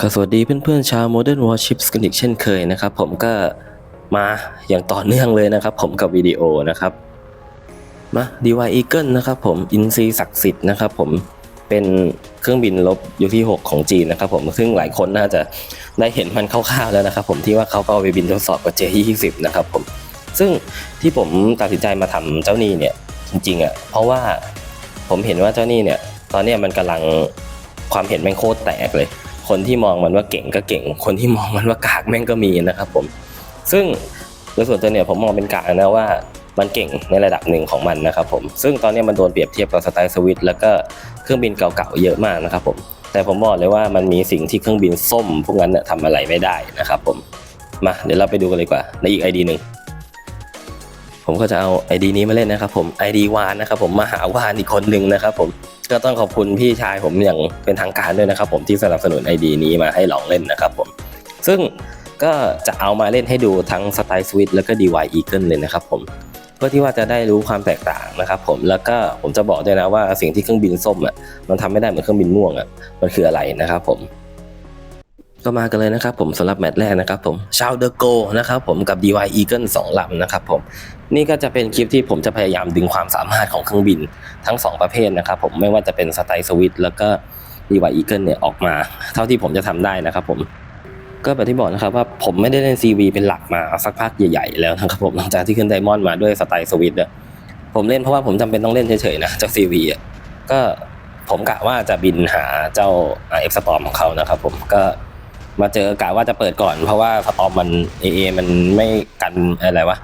ก็สวัสดีเพื่อนๆชาว Modern Warships กันอีกเช่นเคยนะครับ ผมก็มาอย่างต่อเนื่องเลยนะครับ ผมกับวิดีโอนะครับมา DY Eagle นะครับผมอินซีศักดิ์สิทธิ์นะครับผมเป็นเครื่องบินลบยุคที่ 6 ของจีนนะครับผมซึ่งหลายคนน่าจะได้เห็นมันคร่าวๆแล้วนะครับ ผมที่ว่าเขาก็ไปบินทดสอบกับ J20 นะครับผมซึ่งที่ผมตัดสินใจมาทำเจ้านี่เนี่ยจริงๆอะเพราะว่าผมเห็นว่าเจ้านี่เนี่ยตอนนี้มันกำลังความเห็นแม่งโคตรแตกเลย คนที่มองมันว่าเก่งก็เก่ง คนที่มองมันว่ากากแม่งก็มีนะครับผม ซึ่งโดยส่วนตัวเนี่ยผมมองเป็นกากนะว่ามันเก่งในระดับหนึ่งของมันนะครับผม ซึ่งตอนนี้มันโดนเปรียบเทียบกับสไตล์สวิตแล้วก็เครื่องบินเก่าๆเยอะมากนะครับผม แต่ผมบอกเลยว่ามันมีสิ่งที่เครื่องบินส้ม พวกนั้นเนี่ยทำอะไรไม่ได้นะครับผม มาเดี๋ยวเราไปดูกันเลยกว่าในอีก ID หนึ่ง ผมก็จะเอา ID นี้มาเล่นนะครับผม ID วานนะครับผมมาหาวานอีกคนหนึ่งนะครับผมก็ต้องขอบคุณพี่ชายผมอย่างเป็นทางการด้วยนะครับผมที่สนับสนุน ID นี้มาให้ลองเล่นนะครับผม ซึ่งก็จะเอามาเล่นให้ดูทั้งสไตล์สวิตแล้วก็ DY Eagle เลยนะครับผมเพื่อที่ว่าจะได้รู้ความแตกต่างนะครับผมแล้วก็ผมจะบอกด้วยนะว่าสิ่งที่เครื่องบินส้มอะมันทำไม่ได้เหมือนเครื่องบินม่วงอะมันคืออะไรนะครับผม ก็มากันเลยนะครับผมสำหรับแมตช์แรกนะครับผมชาวเดอะโกนะครับผมกับ DY Eagle สองลำนะครับผมนี่ก็จะเป็นคลิปที่ผมจะพยายามดึงความสามารถของเครื่องบินทั้ง 2 ประเภทนะครับผมไม่ว่าจะเป็นสไตล์สวิตแล้วก็ DY Eagle เนี่ยออกมา เท่าที่ผมจะทำได้นะครับผมก็แบบที่บอกนะครับว่าผมไม่ได้เล่น CV เป็นหลักมาสักพักใหญ่ๆ แล้วนะครับผมหลังจากที่ขึ้นไดมอนด์มาด้วยสไตล์สวิตเนี่ยผมเล่นเพราะว่าผมจำเป็นต้องเล่นเฉยๆนะเจ้า CV อะก็ผมกะว่าจะบินหาเจ้า RF Storm ของเขานะครับผมก็ มาเจอกะว่าจะเปิดก่อน เพราะว่าสตอมมัน AA มันไม่กันอะไรวะ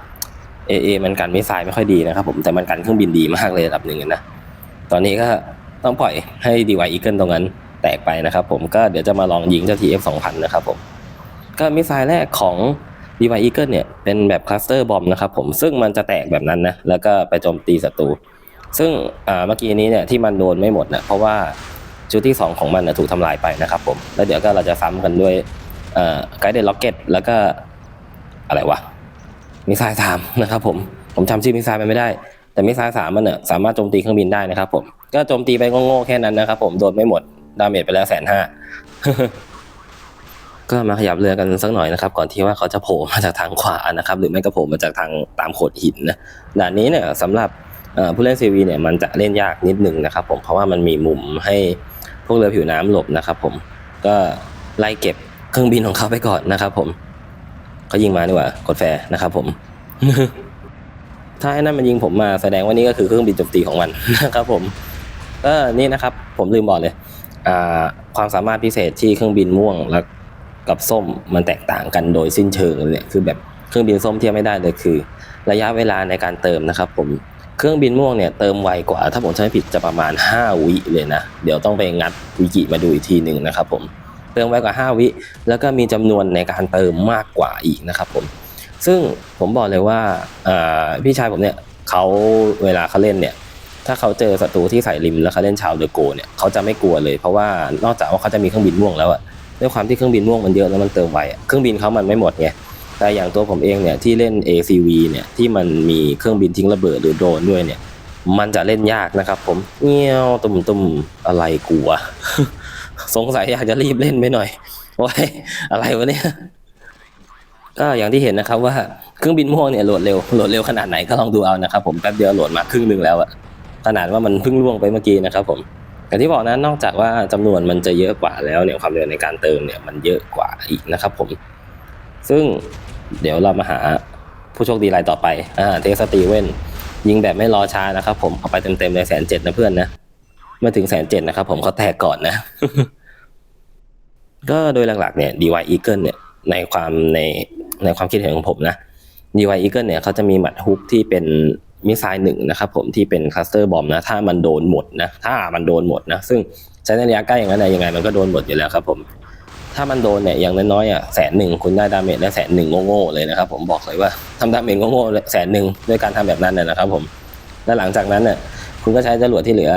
AA มันกันมิสไซล์ไม่ค่อยดีนะครับผมแต่มันกันเครื่องบินดีมากเลยระดับหนึ่งนะตอนนี้ก็ต้องปล่อยให้ DY Eagle ตรงนั้นแตกไปนะครับผมก็เดี๋ยวจะมาลองยิงเจ้า TF 2000นนะครับผมก็มิสไซล์แรกของ DY Eagle เนี่ยเป็นแบบคลัสเตอร์บอมนะครับผมซึ่งมันจะแตกแบบนั้นนะแล้วก็ไปโจมตีศัตรูซึ่งเมื่อกี้นี้เนี่ยที่มันโดนไม่หมดนะเพราะว่า ชุดที่ 2 ของมันนะถูกทำลายไปนะครับผม แล้วเดี๋ยวก็เราจะซ้ำกันด้วยไกด์เดนล็อกเก็ตแล้วก็อะไรวะมิสไซล์สามนะครับผมผมจำชื่อมิสไซล์มันไม่ได้ แต่มิสไซล์สามมันเนี่ยสามารถโจมตีเครื่องบินได้นะครับผมก็โจมตีไปโง่ๆแค่นั้นนะครับผมโดนไม่หมดดาเมจไปแล้วแสนห้าก็มาขยับเรือกันสักหน่อยนะครับ ก่อนที่ว่าเขาจะโผล่มาจากทางขวานะครับ หรือไม่ก็โผล่มาจากทางตามโขดหินนะด่านนี้เนี่ยสำหรับผู้เล่นซีวีเนี่ยมันจะเล่นยากนิดหนึ่งนะครับ ผมเพราะว่ามันมีมุมให้ วกเรือผิวน้ำหลบนะครับ ผมก็ไล่เก็บเครื่องบินของเขาไปก่อนนะครับ ผมเขายิงมาดีกว่ากดแฟร์นะครับ ผม ถ้าไอ้นั่นมันยิงผมมาแสดงว่านี่ก็คือเครื่องบินโจมตีของมันนะครับ ผมก็นี่นะครับ ผมลืมบอกเลยอ่าความสามารถพิเศษที่เครื่องบินม่วงและกับส้มมันแตกต่างกันโดยสิ้นเชิงเลยคือแบบเครื่องบินส้มเทียบไม่ได้เลยคือ ระยะเวลาในการเติมนะครับ ผม เครื่องบินม่วงเนี่ยเติมไวกว่า ถ้าผมจำไม่ผิดจะประมาณ 5 วิเลยนะ เดี๋ยวต้องไปงัดวิกิมาดูอีกทีหนึ่งนะครับผมเติมไวกว่า 5 วิ แล้วก็มีจำนวนในการเติมมากกว่าอีกนะครับผมซึ่งผมบอกเลยว่าพี่ชายผมเนี่ยเขาเวลาเขาเล่นเนี่ยถ้าเขาเจอศัตรูที่ใส่ริมแล้วเขาเล่นชาวเดอโกเนี่ยเขาจะไม่กลัวเลย เพราะว่านอกจากว่าเขาจะมีเครื่องบินม่วงแล้วอะด้วยความที่เครื่องบินม่วงมันเยอะแล้วมันเติมไวเครื่องบินเขามันไม่หมดไง แต่อย่างตัวผมเองเนี่ยที่เล่น ACV เนี่ยที่มันมีเครื่องบินทิ้งระเบิดหรือโดรนด้วยเนี่ย มันจะเล่นยากนะครับ ผมเงี้ยวตุ่มตุ่มอะไรกลัว สงสัยอยากจะรีบเล่นไปหน่อยโอ้ยอะไรวะเนี่ยก็อย่างที่เห็นนะครับว่าเครื่องบินม่วงเนี่ยโหลดเร็วโหลดเร็วขนาดไหนก็ลองดูเอานะครับผมแป๊บเดียวโหลดมาครึ่งหนึ่งแล้วอะขนาดว่ามันเพิ่งล่วงไปเมื่อกี้นะครับ ผมอย่างที่บอกนะนอกจากว่าจำนวนมันจะเยอะกว่าแล้วเนี่ยความเร็วในการเติมเนี่ยมันเยอะกว่าอีกนะครับ ผม ซึ่ง เดี๋ยวเรามาหาผู้โชคดีรายต่อไป อ่า เทสตีเว่นยิงแบบไม่รอช้านะครับผม เอาไปเต็มๆเลยแสนเจ็ดนะเพื่อนนะ เมื่อถึงแสนเจ็ดนะครับผมเขาแตกก่อนนะ ก็โดยหลักๆเนี่ย DY Eagle เนี่ย ในความในในความคิดเห็นของผมนะ DY Eagle เนี่ยเขาจะมีหมัดฮุกที่เป็นมิสไซล์หนึ่งนะครับผมที่เป็นคลัสเตอร์บอมนะ ถ้ามันโดนหมดนะ ถ้ามันโดนหมดนะ ซึ่งใช้ในระยะใกล้อย่างนั้นยังไงมันก็โดนหมดอยู่แล้วครับผม ถ้ามันโดนเนี่ยอย่างน้อยๆอะแสนหนึ่งคุณได้ดาเมจได้แสนหนึ่งโง่ๆเลยนะครับผมบอกเลยว่าทำดาเมจโง่ๆแสนหนึ่งด้วยการทำแบบนั้นนะนะครับผมแล้วหลังจากนั้นเนี่ยคุณก็ใช้จรวดที่เหลือ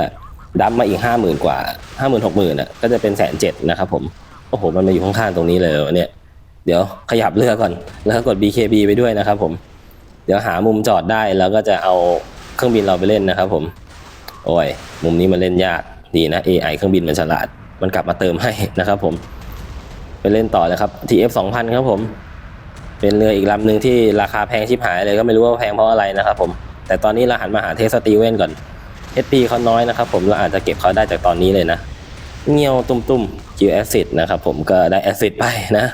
ดัมมาอีกห้าหมื่นกว่าห้าหมื่นหกหมื่นอะก็จะเป็นแสนเจ็ดนะครับผมโอ้โหมันมาอยู่ข้างๆตรงนี้เลยเหรอเนี่ยเดี๋ยวขยับเรือก่อน แล้วก็กด BKB ไปด้วยนะครับผมเดี๋ยวหามุมจอดได้แล้วก็จะเอาเครื่องบินเราไปเล่นนะครับผม โอ้ย มุมนี้มันเล่นยากดีนะ AI เครื่องบินมันฉลาด มันกลับมาเติมให้นะครับผม เล่นต่อเลยครับ TF 2000ครับผม เป็นเรืออีกลำหนึ่งที่ราคาแพงชิบหายเลยก็ไม่รู้ว่าแพงเพราะอะไรนะครับผม แต่ตอนนี้เราหันมาหาเทสตีเวนก่อน HP เขาน้อยนะครับผมเราอาจจะเก็บเขาได้จากตอนนี้เลยนะเงียวตุ้มตุ้มจิวแอซิดนะครับผมก็ได้แอซิดไปนะ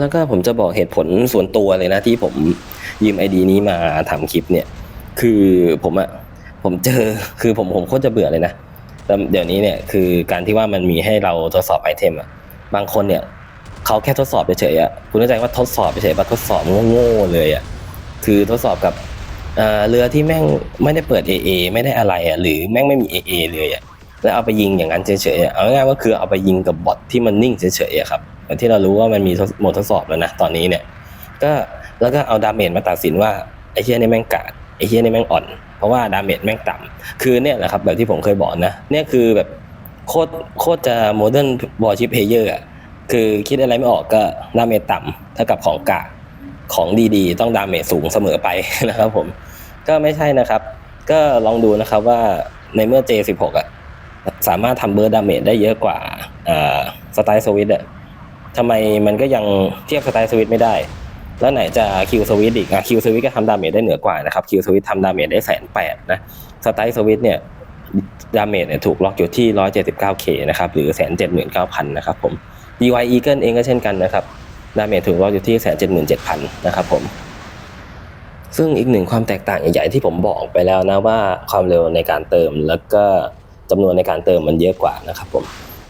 แล้วก็ผมจะบอกเหตุผลส่วนตัวเลยนะที่ผมยืมไอดีนี้มาทำคลิปเนี่ย คือผมอะผมเจอคือผมผมโคตรจะเบื่อเลยนะ แต่เดี๋ยวนี้เนี่ยคือการที่ว่ามันมีให้เราทดสอบไอเทมอะบางคนเนี่ยเขาแค่ทดสอบเฉยๆอะคุณเข้าใจว่าทดสอบเฉยๆว่าทดสอบโง่ๆเลยอะคือทดสอบกับเอ่อเรือที่แม่งไม่ได้เปิด AA ไม่ได้อะไรอะหรือแม่งไม่มี AA เลยอะแล้วเอาไปยิงอย่างนั้นเฉยๆเอาง่ายๆว่าคือเอาไปยิงกับบอทที่มันนิ่งเฉยๆครับเหมือนที่เรารู้ว่ามันมีโหมดทดสอบแล้วนะตอนนี้เนี่ย ก็แล้วก็เอาดาเมจมาตัดสินว่าไอ้เฮียนี่แม่งกาดไอ้เฮียนี่แม่งอ่อน เพราะว่าดาเมจแม่งต่ำคือเนี่ยแหละครับแบบที่ผมเคยบอกนะเนี่ยคือแบบโคตรโคตรจะโมเดิร์นบอลชิปเพเยอร์อะคือคิดอะไรไม่ออกก็ดาเมจต่ำเท่ากับของกากของดีๆ ต้องดาเมจสูงเสมอไปนะครับผมก็ไม่ใช่นะครับ ก็ลองดูนะครับว่าในเมื่อ J16 อะสามารถทำเบิร์ดาเมจได้เยอะกว่าสไตล์สวิตอะทำไมมันก็ยังเทียบสไตล์สวิตไม่ได้ แล้วไหนจะคิวสวิตอีกอะคิวสวิตก็ทำดาเมจได้เหนือกว่านะครับคิวสวิตทำดาเมจได้แสนแปดนะสไตล์สวิตเนี่ยดาเมจเนี่ยถูกล็อกอยู่ที่ 179k นะครับหรือแสนเจ็ดหมื่นเก้าพันนะครับผม DY Eagle เองก็เช่นกันนะครับ ดาเมจถูกล็อกอยู่ที่แสนเจ็ดหมื่นเจ็ดพันนะครับผม ซึ่งอีกหนึ่งความแตกต่างใหญ่ๆที่ผมบอกไปแล้วนะว่าความเร็วในการเติมแล้วก็จำนวนในการเติมมันเยอะกว่านะครับผม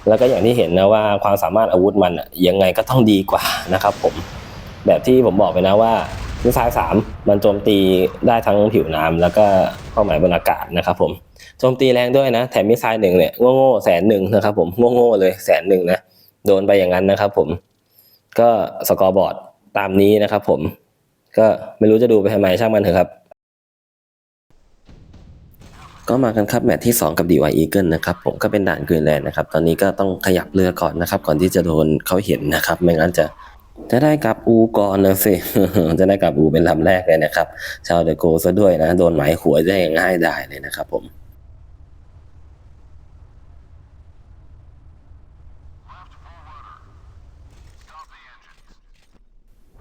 แล้วก็อย่างที่เห็นนะว่าความสามารถอาวุธมันยังไงก็ต้องดีกว่านะครับผม แบบที่ผมบอกไปนะว่ามิสไซล์สามมันโจมตีได้ทั้งผิวน้ำแล้วก็เป้าหมายบนอากาศนะครับผมโจมตีแรงด้วยนะแถมมิสไซล์หนึ่งเนี่ยโง่ๆแสนหนึ่งนะครับผมโง่ๆเลยแสนหนึ่งนะโดนไปอย่างนั้นนะครับผมก็สกอร์บอร์ดตามนี้นะครับผมก็ไม่รู้จะดูไปทำไมช่างมันเถอะครับ ก็มากันครับแมตช์ที่ 2 กับ DY Eagle นะครับผมก็เป็นด่านกรีนแลนด์นะครับ ตอนนี้ก็ต้องขยับเรือก่อนนะครับ ก่อนที่จะโดนเขาเห็นนะครับ ไม่งั้นจะ จะได้กลับอูก่อนนะสิ จะได้กลับอูเป็นลำแรกเลยนะครับ ชาวเดอะโกซะด้วยนะ โดนหมายหัวได้ง่ายได้เลยนะครับผม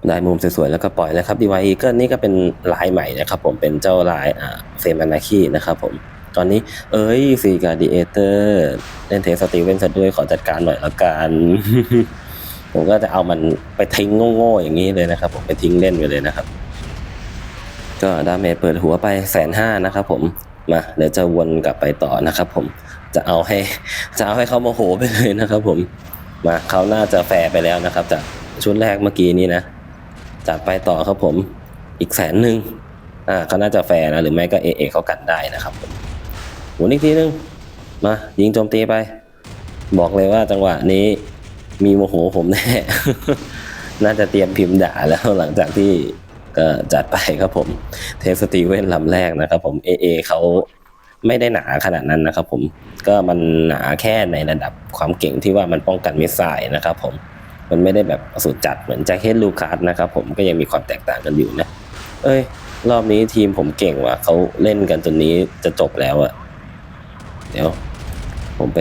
ได้มุมสวยๆแล้วก็ปล่อยแล้วครับ DY Eagle นี่ก็เป็นลายใหม่นะครับผมเป็นเจ้าลายอ่าเฟมอนาคีนะครับผมตอนนี้เอ้ยซีการดีเอเตอร์เล่นเทสตีเวนซะด้วยขอจัดการหน่อยละกัน ผมก็จะเอามันไปทิ้งโง่ๆอย่างนี้เลยนะครับผมไปทิ้งเล่นไปเลยนะครับ ก็ดาเมจเปิดหัวไปแสนห้านะครับผมมาเดี๋ยวจะวนกลับไปต่อนะครับ ผมจะเอาให้จะเอาให้เขาโมโหไปเลยนะครับ ผมมาเขาน่าจะแฟไปแล้วนะครับ จากชุดแรกเมื่อกี้นี้นะจัดไปต่อครับผมอีกแสนหนึ่งอ่าเขาน่าจะแฟนะหรือไม่ก็เอเอเขากันได้นะครับผมหมุนอีกทีนึงมายิงโจมตีไป บอกเลยว่าจังหวะนี้ มีโมโหผมแน่ น่าจะเตรียมพิมพ์ด่าแล้วหลังจากที่ก็จัดไปครับผม เทสตีเว่นลำแรกนะครับผมเอเอเขาไม่ได้หนาขนาดนั้นนะครับผมก็มันหนาแค่ในระดับความเก่งที่ว่ามันป้องกันมิสไซล์นะครับผมมันไม่ได้แบบสุดจัดเหมือนแจ็คเฮดลูคัสนะครับผมก็ยังมีความแตกต่างกันอยู่นะ เอ้ย รอบนี้ทีมผมเก่งว่ะเขาเล่นกันจนนี้จะจบแล้วอะเดี๋ยว ผมไป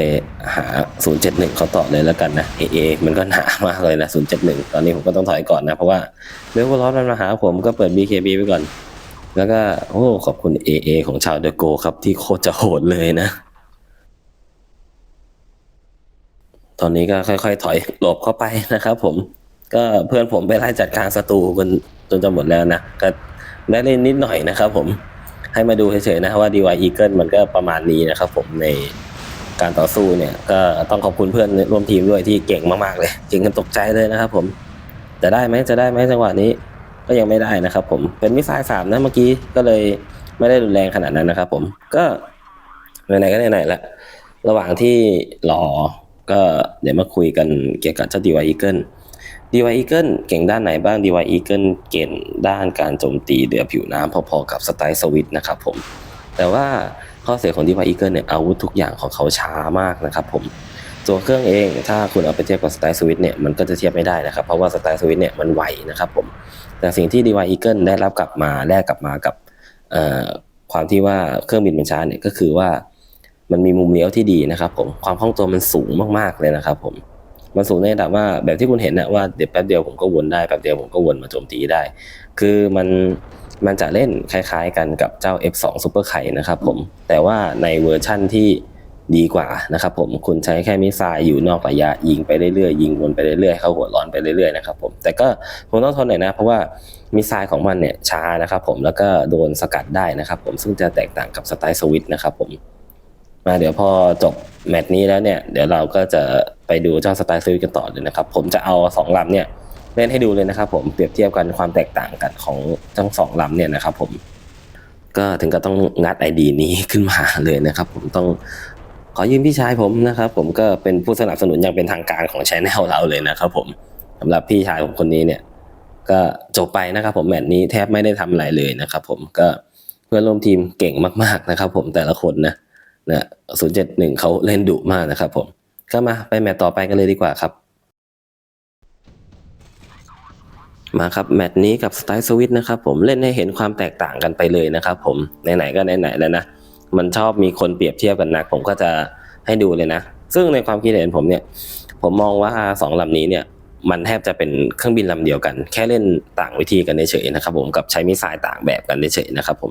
หา 071เขาต่อเลยแล้วกันนะเอเอมันก็หนามากเลยนะ 071 ตอนนี้ผมก็ต้องถอยก่อนนะ เพราะว่าเบลวอลมันมาหาผมก็เปิด BKB ไปก่อน แล้วก็โอ้ขอบคุณ AA ของชาวเดอะโกครับ ที่โคตรจะโหดเลยนะ ตอนนี้ก็ค่อยๆ ถอยหลบเข้าไปนะครับผมก็เพื่อนผมไปไล่จัดการศัตรูกันจนจะหมดแล้วนะก็ได้เล่นนิดหน่อยนะครับผมให้มาดูเฉยๆนะว่า DY Eagle มันก็ประมาณนี้นะครับผมใน การต่อสู้เนี่ยก็ต้องขอบคุณเพื่อนร่วมทีมด้วยที่เก่งมากๆเลยจริงกันตกใจเลยนะครับผมจะได้ไหมจะได้ไหมจังหวะนี้ก็ยังไม่ได้นะครับ ผมเป็นมิสไซล์สามนะเมื่อกี้ก็เลยไม่ได้รุนแรงขนาดนั้นนะครับผมก็ไหนๆก็ไหนๆละระหว่างที่รอก็เดี๋ยวมาคุยกันเกี่ยวกับเจ้า DY Eagle DY Eagle เก่งด้านไหนบ้าง DY Eagle เก่งด้านการโจมตีเดือผิวน้ำพอๆกับสไตล์สวิตนะครับผมแต่ว่า ข้อเสียของ DY Eagle เนี่ยอาวุธทุกอย่างของเขาช้ามากนะครับผมตัวเครื่องเองถ้าคุณเอาไปเทียบกับสไตล์สวิตเนี่ยมันก็จะเทียบไม่ได้นะครับ เพราะว่าสไตล์สวิตเนี่ยมันไวนะครับผมแต่สิ่งที่ DY Eagle ได้รับกลับมาแลกกลับมากับความที่ว่าเครื่องบินมันช้าเนี่ยก็คือว่ามันมีมุมเลี้ยวที่ดีนะครับผมความคล่องตัวมันสูงมากๆเลยนะครับผมมันสูงในระดับว่าแบบที่คุณเห็นนะว่าเดี๋ยวแป๊บเดียวผมก็วนได้แป๊บเดียวผมก็วนมาโจมตีได้ คือมัน มันจะเล่นคล้ายๆกันกับเจ้า F2 Super ไข่นะครับผม แต่ว่าในเวอร์ชั่นที่ดีกว่านะครับผม คุณใช้แค่มิสไซล์อยู่นอกระยะยิงไปเรื่อยๆ ยิงวนไปเรื่อยๆ เข้าหัวร้อนไปเรื่อยๆ นะครับผม แต่ก็คงต้องทนหน่อยนะ เพราะว่ามิสไซล์ของมันเนี่ยช้านะครับผม แล้วก็โดนสกัดได้นะครับผม ซึ่งจะแตกต่างกับสไตล์สวิตนะครับผม มาเดี๋ยวพอจบแมตช์นี้แล้วเนี่ย เดี๋ยวเราก็จะไปดูเจ้าสไตล์สวิตกันต่อเลยนะครับ ผมจะเอาสองลำเนี่ย เล่นให้ดูเลยนะครับผมเปรียบเทียบกันความแตกต่างกันของทั้งสองลำเนี่ยนะครับผมก็ถึงก็ต้องงัดไอดีนี้ขึ้นมาเลยนะครับ ผมต้องขอยืมพี่ชายผมนะครับ ผมก็เป็นผู้สนับสนุนอย่างเป็นทางการของชแนลเราเลยนะครับ ผมสำหรับพี่ชายผมคนนี้เนี่ย ก็จบไปนะครับ ผมแมตช์นี้แทบไม่ได้ทำอะไรเลยนะครับ ผมก็เพื่อนร่วมทีมเก่งมากๆนะครับ ผมแต่ละคนนะนะศูนย์เจ็ดหนึ่งเขาเล่นดุมากนะครับ ผมก็มาไปแมตช์ต่อไปกันเลยดีกว่าครับ มาครับแมตช์นี้กับสไตล์สวิตนะครับผมเล่นให้เห็นความแตกต่างกันไปเลยนะครับผมไหนๆก็ไหนๆแล้วนะมันชอบมีคนเปรียบเทียบกันนัก ผมก็จะให้ดูเลยนะ ซึ่งในความคิดเห็นผมเนี่ย ผมมองว่าสองลำนี้เนี่ยมันแทบจะเป็นเครื่องบินลำเดียวกัน แค่เล่นต่างวิธีกันเฉยๆนะครับ ผมกับใช้มิสไซล์ต่างแบบกันเฉยๆนะครับผม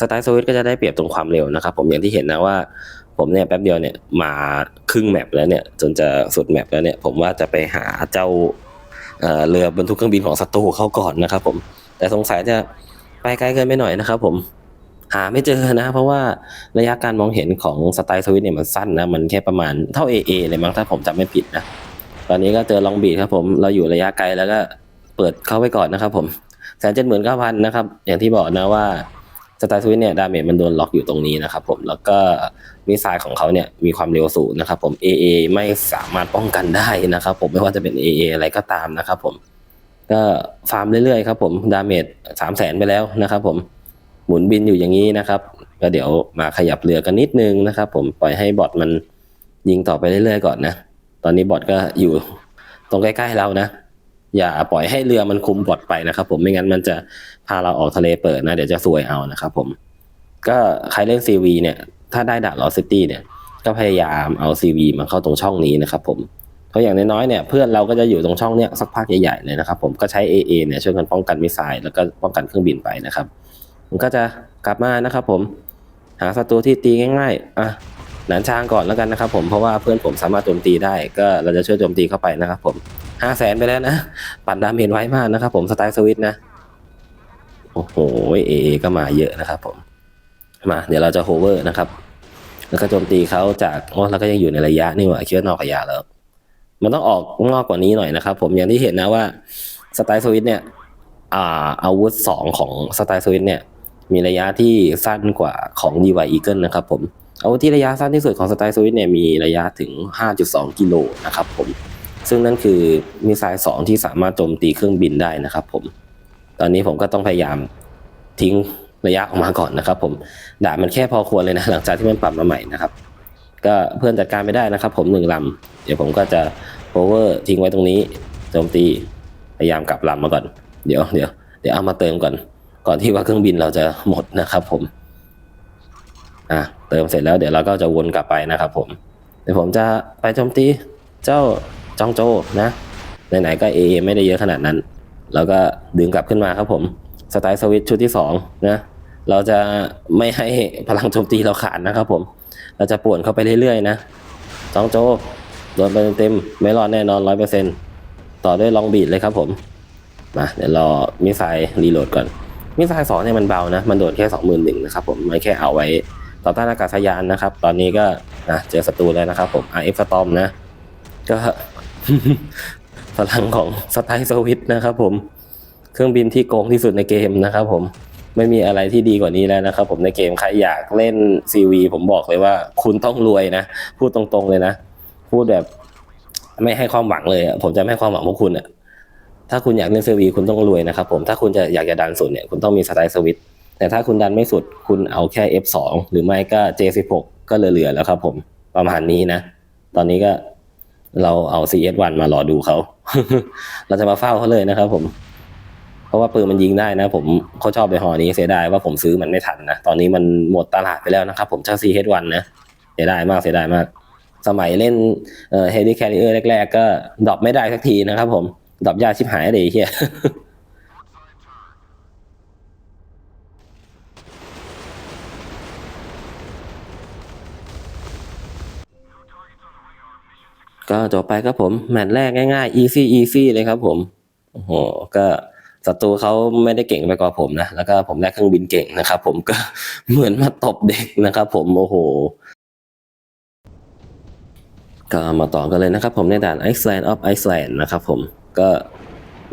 สไตล์สวิตก็จะได้เปรียบตรงความเร็วนะครับ ผมอย่างที่เห็นนะว่า ผมเนี่ยแป๊บเดียวเนี่ยมาครึ่งแมปแล้วเนี่ยจนจะสุดแมปแล้วเนี่ยผมว่าจะไปหาเจ้า เอ่อเรือบรรทุกเครื่องบินของศัตรูเข้าก่อนนะครับ ผม แต่สงสัยจะไปไกลเกินไปหน่อยนะครับ ผมหาไม่เจอนะ เพราะว่าระยะการมองเห็นของสไตล์สวิตเนี่ยมันสั้นนะ มันแค่ประมาณเท่า AA เลยมั้งถ้าผมจำไม่ผิดนะ ตอนนี้ก็เจอลองบีดครับผมเราอยู่ระยะไกลแล้วก็เปิดเข้าไปก่อนนะครับ ผมแสนเจ็ดหมื่นเก้าพันนะครับ อย่างที่บอกนะว่า สไตล์สวิตเนี่ยดาเมจมันโดนล็อกอยู่ตรงนี้นะครับผมแล้วก็มิสไซล์ของเขาเนี่ยมีความเร็วสูงนะครับผม AA ไม่สามารถป้องกันได้นะครับผมไม่ว่าจะเป็น AA อะไรก็ตามนะครับผมก็ฟาร์มเรื่อยๆครับผมดาเมจสามแสนไปแล้วนะครับผมหมุนบินอยู่อย่างนี้นะครับก็เดี๋ยวมาขยับเรือกันนิดนึงนะครับผมปล่อยให้บอทมันยิงต่อไปเรื่อยๆก่อนนะ ตอนนี้บอทก็อยู่ตรงใกล้ๆเรานะ อย่าปล่อยให้เรือมันคุมบอทไปนะครับ ผมไม่งั้นมันจะพาเราออกทะเลเปิดนะเดี๋ยวจะซวยเอานะครับผมก็ใครเล่น CV เนี่ย ถ้าได้ดาลอสซิตี้เนี่ย ก็พยายามเอา CV มาเข้าตรงช่องนี้นะครับผมเพราะอย่างน้อยๆเนี่ยเพื่อนเราก็จะอยู่ตรงช่องเนี้ยสักพักใหญ่ๆเลยนะครับผมก็ใช้ AA เนี่ยช่วยกันป้องกันมิสไซล์แล้วก็ป้องกันเครื่องบินไปนะครับผมก็จะกลับมานะครับ ผมหาศัตรูที่ตีง่ายๆอะหนานช้างก่อนแล้วกันนะครับ ผมเพราะว่าเพื่อนผมสามารถโจมตีได้ก็เราจะช่วยโจมตีเข้าไปนะครับ ผม ห้าแสนไปแล้วนะ ปั่นดาเมจไว้มากนะครับผมสไตล์สวิตนะ โอ้โหเอก็มาเยอะนะครับผม มา เดี๋ยวเราจะโฮเวอร์นะครับ แล้วก็โจมตีเขาจากโอ้เราก็ยังอยู่ในระยะนี่หว่าคิดว่านอกระยะแล้ว มันต้องออกนอกกว่านี้หน่อยนะครับผมอย่างที่เห็นนะว่าสไตล์สวิตเนี่ยอ่าอาวุธสองของสไตล์สวิตเนี่ยมีระยะที่สั้นกว่าของ DY Eagle นะครับผมอาวุธที่ระยะสั้นที่สุดของสไตล์สวิตเนี่ยมีระยะถึง 5.2 กิโลนะครับผม ซึ่งนั่นคือมิสไซล์สองที่สามารถโจมตีเครื่องบินได้นะครับผม ตอนนี้ผมก็ต้องพยายามทิ้งระยะออกมาก่อนนะครับ ผมดาบมันแค่พอควรเลยนะหลังจากที่มันปรับมาใหม่นะครับ ก็เพื่อนจัดการไม่ได้นะครับ ผมหนึ่งลำเดี๋ยวผมก็จะโอเวอร์ทิ้งไว้ตรงนี้โจมตีพยายามกลับลำมาก่อน เดี๋ยวเดี๋ยวเดี๋ยวเอามาเติมก่อน ก่อนที่ว่าเครื่องบินเราจะหมดนะครับ ผมอะเติมเสร็จแล้วเดี๋ยวเราก็จะวนกลับไปนะครับ ผมเดี๋ยวผมจะไปโจมตีเจ้า จ้องโจนะไหนๆก็เอไม่ได้เยอะขนาดนั้น แล้วก็ดึงกลับขึ้นมาครับผมสไตล์สวิตชุดที่สองนะเราจะไม่ให้พลังโจมตีเราขาดนะครับผม เราจะป่วนเข้าไปเรื่อยๆนะจ้องโจโดนไปเต็มๆไม่รอดแน่นอนร้อยเปอร์เซ็นต่อด้วยลองบีดเลยครับผมมาเดี๋ยวรอมิสไซล์รีโหลดก่อนมิสไซล์สองเนี่ยมันเบานะ มันโดดแค่สองหมื่นหนึ่งนะครับผมมันแค่เอาไว้ต่อต้านอากาศยานนะครับ ตอนนี้ก็นะเจอศัตรูแล้วนะครับผม RF Storm นะ ก็ พลังของสไตล์สวิตนะครับผม เครื่องบินที่โกงที่สุดในเกมนะครับผม ไม่มีอะไรที่ดีกว่านี้แล้วนะครับผมในเกม ใครอยากเล่น CV ผมบอกเลยว่า คุณต้องรวยนะ พูดตรงๆเลยนะ พูดแบบ ไม่ให้ความหวังเลยผมจะไม่ให้ความหวังพวกคุณอะถ้าคุณอยากเล่น CV คุณต้องรวยนะครับผมถ้าคุณจะอยากจะดันสุดเนี่ยคุณต้องมีสไตล์สวิตแต่ถ้าคุณดันไม่สุดคุณเอาแค่ F2 หรือไม่ก็ J16 ก็เหลือๆแล้วครับผมประมาณนี้นะ ตอนนี้ก็ เราเอา CS1 มารอดูเขา เราจะมาเฝ้าเขาเลยนะครับ ผม เพราะว่าปืนมันยิงได้นะ ผมเขาชอบในหอนี้เสียดายว่าผมซื้อมันไม่ทันนะ ตอนนี้มันหมดตลาดไปแล้วนะครับ ผมเจ้า CS1 นะ เสียดายมากเสียดายมาก สมัยเล่นเฮดดี้แคลิเออร์แรก ๆ ก็ดรอปไม่ได้สักทีนะครับ ผมดรอปยากชิบหายเลยเฮีย ก็จบไปครับผมแมตช์แรกง่ายๆ easy easy เลยครับผมโอ้โหก็ศัตรูเขาไม่ได้เก่งไปกว่าผมนะแล้วก็ผมแลกเครื่องบินเก่งนะครับ ผมก็เหมือนมาตบเด็กนะครับ ผมโอ้โหก็มาต่อกันเลยนะครับผมในด่าน Iceland of Iceland นะครับผมก็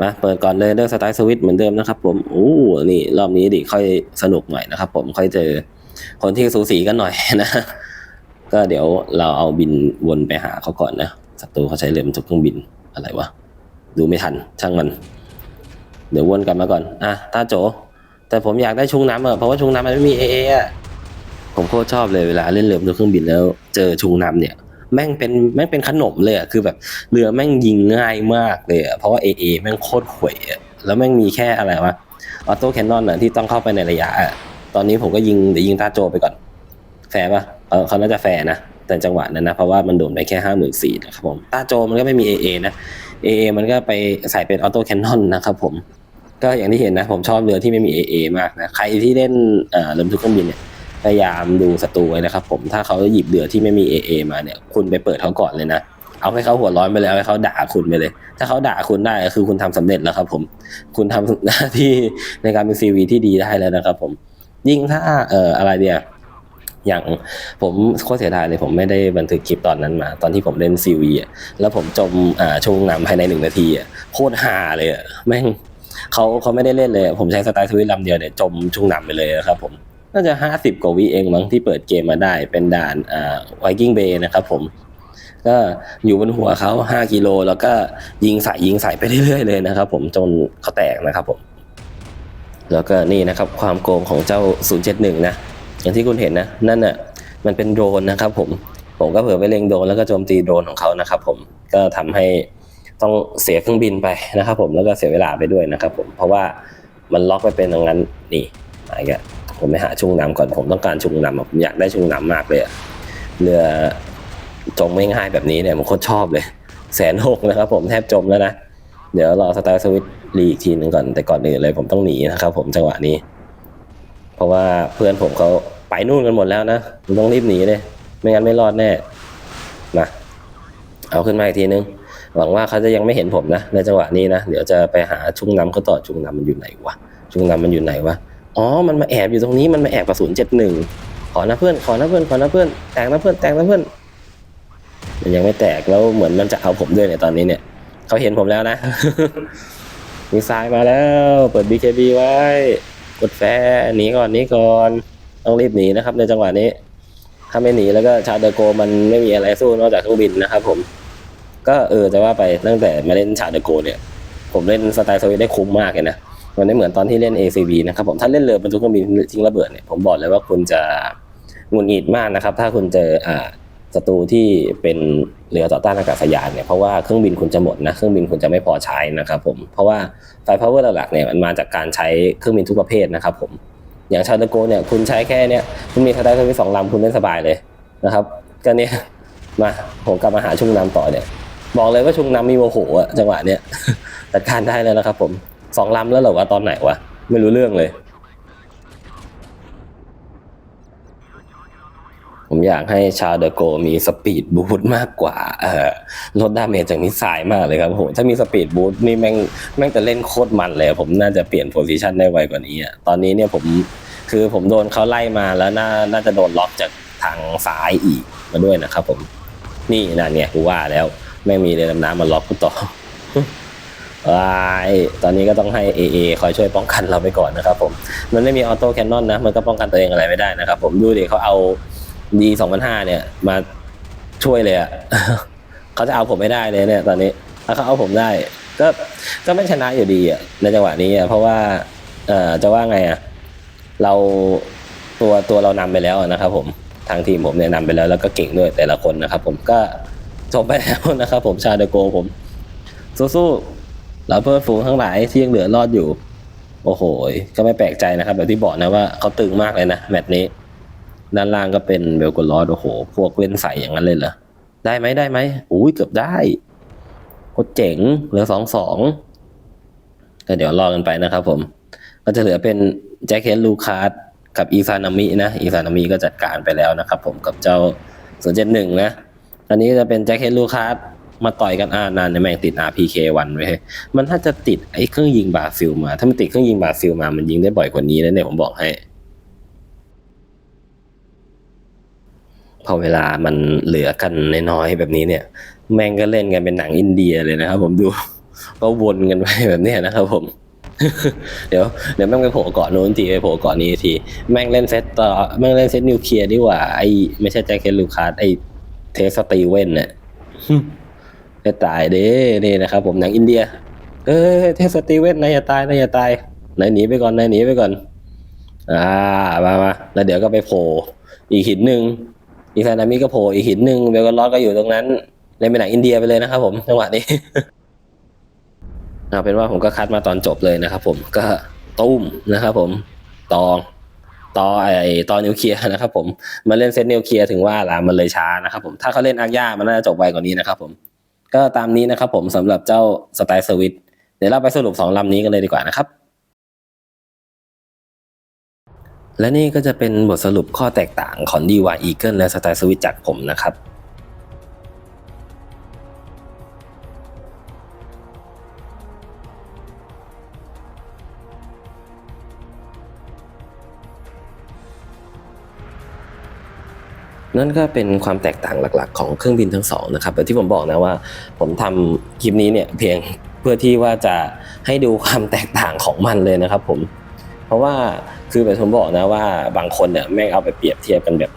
มาเปิดก่อนเลยด้วยสไตล์สวิตเหมือนเดิมนะครับ ผมโอ้นี่รอบนี้ดิค่อยสนุกหน่อยนะครับ ผมค่อยเจอคนที่สูสีกันหน่อยนะ ก็เดี๋ยวเราเอาบินวนไปหาเขาก่อนนะ ศัตรูเขาใช้เรือมันทุกเครื่องบินอะไรวะดูไม่ทัน ช่างมัน เดี๋ยววนกลับมาก่อนอะตาโจ แต่ผมอยากได้ชุงน้ำอะเพราะว่าชุงน้ำมันไม่มีเอเอะผมโคตรชอบเลยเวลาเล่นเรือบนเครื่องบินแล้ว เจอชุงน้ำเนี่ยแม่งเป็นแม่งเป็นขนมเลยอะคือแบบเรือแม่งยิงง่ายมากเลยอะเพราะว่าเอเอแม่งโคตรห่วยอะแล้วแม่งมีแค่อะไรวะออโต้แคนนอนอะที่ต้องเข้าไปในระยะอะตอนนี้ผมก็ยิงเดี๋ยวยิงตาโจไปก่อน แฟร์ปะเออเขาน่าจะแฟร์นะ แต่จังหวะนั้นนะ เพราะว่ามันโดนไปแค่ห้าหมื่นสี่นะครับผมตาโจมันก็ไม่มี AA นะ AA มันก็ไปใส่เป็นออโต้แคนนอนนะครับผมก็อย่างที่เห็นนะ ผมชอบเรือที่ไม่มี AA มากนะใครที่เล่นเอ่อเรือทุกเครื่องบินเนี่ยพยายามดูศัตรูไว้นะครับผมถ้าเขาหยิบเรือที่ไม่มี AA มาเนี่ย คุณไปเปิดเขาก่อนเลยนะเอาให้เขาหัวร้อนไปเลยเอาให้เขาด่าคุณไปเลย ถ้าเขาด่าคุณได้ก็คือคุณทำสำเร็จแล้วครับผม คุณทำหน้าที่ในการเป็นซีวีที่ดีได้แล้วนะครับผม ยิ่งถ้าเอ่ออะไรเดีย อย่างผมโคตรเสียดายเลยผมไม่ได้บันทึกคลิปตอนนั้นมา ตอนที่ผมเล่นซีวีอะแล้วผมจมอ่าช่วงน้ำภายในหนึ่งนาทีอะโคตรฮาเลยอะแม่งเขาเขาไม่ได้เล่นเลย ผมใช้สไตล์ทวิตลำเดียวเนี่ยจมช่วงน้ำไปเลยนะครับผมน่าจะห้าสิบกว่าวิเองมั้งที่เปิดเกมมาได้เป็นด่านอ่าไวกิ้งเบย์นะครับผมก็อยู่บนหัวเขาห้ากิโลแล้วก็ยิงใส่ยิงใส่ไปเรื่อยๆเลยนะครับ ผมจนเขาแตกนะครับผม แล้วก็นี่นะครับความโกงของเจ้า 071 นะ อย่างที่คุณเห็นนะ นั่นน่ะมันเป็นโดรนนะครับผมผมก็เผื่อไปเล็งโดรนแล้วก็โจมตีโดรนของเขานะครับผมก็ทำให้ต้องเสียเครื่องบินไปนะครับผมแล้วก็เสียเวลาไปด้วยนะครับผมเพราะว่ามันล็อกไปเป็นอย่างนั้นนี่อะไรเงี้ยผมไปหาชุงน้ำก่อนผมต้องการชุงน้ำผมอยากได้ชุงน้ำมากเลยเรือจมไม่ง่ายแบบนี้เนี่ยผมโคตรชอบเลยแสนหกนะครับผมแทบจมแล้วนะ เดี๋ยวรอสตาร์สวิตรีอีกทีหนึ่งก่อนแต่ก่อนอื่นเลยผมต้องหนีนะครับผมจังหวะนี้ เพราะว่าเพื่อนผมเขา ไปนู่นกันหมดแล้วนะผมต้องรีบหนีเลย ไม่งั้นไม่รอดแน่มาเอาขึ้นมาอีกทีนึง หวังว่าเขาจะยังไม่เห็นผมนะในจังหวะนี้นะ เดี๋ยวจะไปหาชุงนำเขาต่อชุงนำมันอยู่ไหนวะชุงนำมันอยู่ไหนวะอ๋อ มันมาแอบอยู่ตรงนี้มันมาแอบกระสุนเจ็ดหนึ่งขอนะเพื่อนขอนะเพื่อนขอนะเพื่อนแตกนะเพื่อนแตกนะเพื่อน มันยังไม่แตกแล้วเหมือนมันจะเอาผมด้วยเนี่ยตอนนี้เนี่ยเขาเห็นผมแล้วนะมีซ้ายมาแล้ว เปิด BKB ไว้ กดแฟร์หนีก่อนหนีก่อน ต้องรีบหนีนะครับ ในจังหวะนี้ ถ้าไม่หนีแล้วก็ชาเดโกมันไม่มีอะไรสู้นอกจากเครื่องบินนะครับ ผม ก็เออจะว่าไปตั้งแต่มาเล่นชาเดโกเนี่ย ผมเล่นสไตล์สวิตได้คุ้มมากเลยนะมันไม่เหมือนตอนที่เล่น ACB นะครับผมถ้าเล่นเรือบรรทุกเครื่องบินทิ้งระเบิดเนี่ยผมบอกเลยว่าคุณจะหงุดหงิดมากนะครับ ถ้าคุณเจออ่าศัตรูที่เป็นเรือต่อต้านอากาศยานเนี่ยเพราะว่าเครื่องบินคุณจะหมดนะเครื่องบินคุณจะไม่พอใช้นะครับผมเพราะว่าไฟพาวเวอร์หลักๆเนี่ยมันมาจากการใช้เครื่องบินทุกประเภทนะครับผม อย่างชาวดอร์โกเนี่ยคุณใช้แค่เนี่ยคุณมีสไตล์สวิตสองลำคุณเล่นสบายเลยนะครับก็เนี่ยมาผมกลับมาหาช่วงนำต่อเนี่ย บอกเลยว่าชุงน้ำมีโมโหอะจังหวะเนี้ยจัดการได้เลยนะครับผมสองลำแล้วเหรอวะตอนไหนวะไม่รู้เรื่องเลย ผมอยากให้ชาเดอโกมีสปีดบูทมากกว่าเออลดดาเมจจากมิสไซล์มากเลยครับโหถ้ามีสปีดบูทนี่แม่งแม่งจะเล่นโคตรมันเลย ผมน่าจะเปลี่ยนโพซิชันได้ไวกว่านี้อะตอนนี้เนี่ยผมคือผมโดนเขาไล่มาแล้วน่าน่าจะโดนล็อกจากทางซ้ายอีกมาด้วยนะครับผม นี่นั่นเนี่ยกูว่าแล้ว แม่งมีเรือดำน้ำมาล็อกกูต่อวายตอนนี้ก็ต้องให้ AA คอยช่วยป้องกันเราไปก่อนนะครับผม มันไม่มีออโต้แคนนอนนะ มันก็ป้องกันตัวเองอะไรไม่ได้นะครับผม ดูดิเขาเอา D สองพันห้าเนี่ย มาช่วยเลยอะเขาจะเอาผมไม่ได้เลยเนี่ย ตอนนี้ถ้าเขาเอาผมได้ ก็ก็ไม่ชนะอยู่ดีอะในจังหวะนี้อะเพราะว่า เอ่อจะว่าไงอะเราตัวตัวเรานำไปแล้วนะครับ ผมทางทีมผมเนี่ยนำไปแล้วแล้วก็เก่งด้วยแต่ละคนนะครับ ผมก็จบไปแล้วนะครับ ผมชาเดโกผมสู้ๆเราเพื่อนฝูงทั้งหลายที่ยังเหลือรอดอยู่ โอ้โห ก็ไม่แปลกใจนะครับแบบที่บอกนะว่าเขาตึงมากเลยนะแมตช์นี้ ด้านล่างก็เป็นเบลกลอสโอ้โห พวกเล่นใส่อย่างนั้นเลยเหรอ ได้ไหมได้ไหมอุ้ยเกือบได้โคตรเจ๋งเหลือสองสองก็เดี๋ยวรอกันไปนะครับผม ก็จะเหลือเป็นแจ็คเฮนลูคาร์ดกับอีซานามินะอีซานามิก็จัดการไปแล้วนะครับผมกับเจ้าส่วนเจ็ดหนึ่งนะ อันนี้จะเป็นแจ็คเฮนลูคาร์ดมาต่อยกันอานานในแม่งติด RPK วันไว้มันถ้าจะติดไอ้เครื่องยิงบาซิลมา ถ้ามันติดเครื่องยิงบาซิลมา มันยิงได้บ่อยกว่านี้นะเนี่ยผมบอกให้ พอเวลามันเหลือกันน้อยๆแบบนี้เนี่ย แม่งก็เล่นกันเป็นหนังอินเดียเลยนะครับ ผมดูก็วนกันไปแบบเนี้ยนะครับผม เดี๋ยวเดี๋ยวแม่งไปโผล่เกาะโน้นทีไปโผล่เกาะนี้ที แม่งเล่นเซตต่อแม่งเล่นเซตนิวเคลียร์ดีกว่าไอไม่ใช่แจ็คเก็ตลูคาร์ไอเทสตีเว่นเนี่ยจะตายเด้นี่นะครับ ผมหนังอินเดีย เอ้ยเทสตีเว่นนายอย่าตายนายอย่าตายนายหนีไปก่อนนายหนีไปก่อน อ่ามามาแล้วเดี๋ยวก็ไปโผล่อีกหินหนึ่ง อีซานามิก็โผล่อีกหินหนึ่งเบลกอนลอสก็อยู่ตรงนั้นเล่นเป็นหนังอินเดียไปเลยนะครับผมจังหวะนี้เอาเป็นว่าผมก็คัดมาตอนจบเลยนะครับผมก็ตุ้มนะครับผมตองตอไอตอนิวเคลียร์นะครับผมมาเล่นเซตนิวเคลียร์ถึงว่าละมันเลยช้านะครับผมถ้าเขาเล่นอาร์ย่ามันน่าจะจบไวกว่านี้นะครับผมก็ตามนี้นะครับผมสำหรับเจ้าสไตล์สวิตเดี๋ยวเราไปสรุปสองลำนี้กันเลยดีกว่านะครับ และนี่ก็จะเป็นบทสรุปข้อแตกต่างของ DY Eagle และสไตล์สวิตจากผมนะครับนั่นก็เป็นความแตกต่างหลักๆ ของเครื่องบินทั้งสองนะครับแบบที่ผมบอกนะว่า ผมทำคลิปนี้เนี่ยเพียงเพื่อที่ว่าจะให้ดูความแตกต่างของมันเลยนะครับผม เพราะว่าคือแบบผมบอกนะว่าบางคนเนี่ยแม่งเอาไปเปรียบเทียบกันแบบ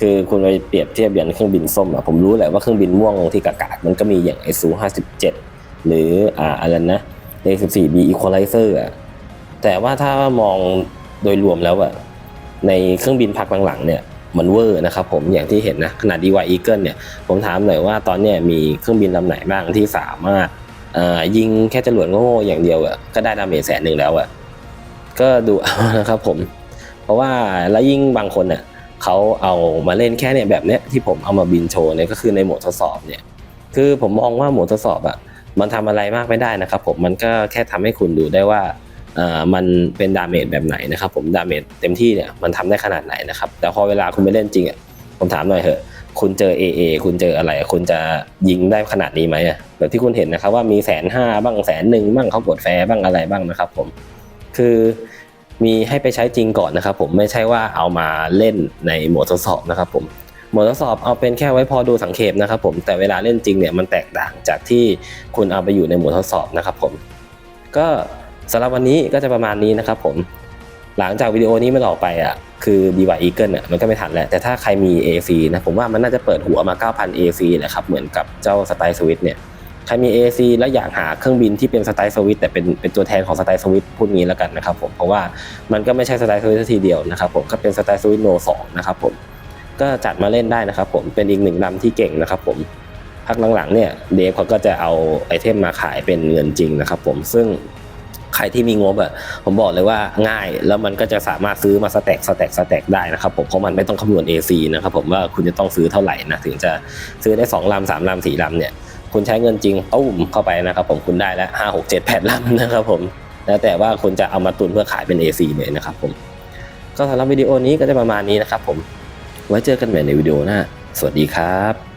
คือคุณไปเปรียบเทียบอย่างเครื่องบินส้มอะผมรู้แหละว่าเครื่องบินม่วงที่กากาศมันก็มีอย่างไอซูห้าสิบเจ็ดหรืออ่าอะไรนะเอสิบสี่บีอีควอไลเซอร์อะแต่ว่าถ้ามองโดยรวมแล้วอะในเครื่องบินพักหลังๆเนี่ยมันเวอร์นะครับผมอย่างที่เห็นนะขนาด DY Eagle เนี่ยผมถามหน่อยว่าตอนเนี้ยมีเครื่องบินลำไหนบ้างที่สามารถอ่ายิงแค่จรวดโง่ๆอย่างเดียวอะก็ได้ดาเมจแสนหนึ่งแล้วอะ ก็ดูเอานะครับผม เพราะว่าแล้วยิ่งบางคนเนี่ยเขาเอามาเล่นแค่เนี่ยแบบเนี้ยที่ผมเอามาบินโชว์เนี่ยก็คือในโหมดทดสอบเนี่ย คือผมมองว่าโหมดทดสอบอะมันทำอะไรมากไม่ได้นะครับ ผมมันก็แค่ทำให้คุณดูได้ว่าเอ่อมันเป็นดาเมจแบบไหนนะครับ ผมดาเมจเต็มที่เนี่ยมันทำได้ขนาดไหนนะครับ แต่พอเวลาคุณไปเล่นจริงอะผมถามหน่อยเถอะ คุณเจอ AA คุณเจออะไร คุณจะยิงได้ขนาดนี้ไหมอะแบบที่คุณเห็นนะครับว่ามีแสนห้าบ้างแสนหนึ่งบ้างเขากดแฟร์บ้างอะไรบ้างนะครับ ผม คือมีให้ไปใช้จริงก่อนนะครับผมไม่ใช่ว่าเอามาเล่นในหมวดทดสอบนะครับผมหมวดทดสอบเอาเป็นแค่ไว้พอดูสังเขปนะครับผมแต่เวลาเล่นจริงเนี่ยมันแตกต่างจากที่คุณเอาไปอยู่ในหมวดทดสอบนะครับผมก็สำหรับวันนี้ก็จะประมาณนี้นะครับผมหลังจากวิดีโอนี้มันออกไปอะคือ DY Eagle อะมันก็ไม่ทันแล้ว แต่ถ้าใครมี AC นะผมว่ามันน่าจะเปิดหัวมา 9,000 AC แหละครับเหมือนกับเจ้าสไตล์สวิตเนี่ย ใครมี AC แล้วอยากหาเครื่องบินที่เป็นสไตล์สวิตแต่เป็นเป็นตัวแทนของสไตล์สวิตพูดงี้แล้วกันนะครับผมเพราะว่ามันก็ไม่ใช่สไตล์สวิตทีเดียวนะครับผมก็เป็นสไตล์สวิตโนสองนะครับผมก็จัดมาเล่นได้นะครับผมเป็นอีกหนึ่งลำที่เก่งนะครับผมพักหลังๆเนี่ยเดฟเขาก็จะเอาไอเทมมาขายเป็นเงินจริงนะครับผมซึ่งใครที่มีงบอะผมบอกเลยว่าง่ายแล้วมันก็จะสามารถซื้อมาสแต็กสแต็กสแต็กได้นะครับผมเพราะมันไม่ต้องคำนวณ AC นะครับผมว่าคุณจะต้องซื้อเท่าไหร่นะถึงจะซื้อได้สองลำสามลำสี่ลำเนี่ย คุณใช้เงินจริงตุ้มเข้าไปนะครับผมคุณได้แล้วห้าหกเจ็ดแปดลำนะครับผมแล้วแต่ว่าคุณจะเอามาตุนเพื่อขายเป็น AC เลยนะครับผมก็สำหรับวิดีโอนี้ก็จะประมาณนี้นะครับผมไว้เจอกันใหม่ในวิดีโอหน้าสวัสดีครับ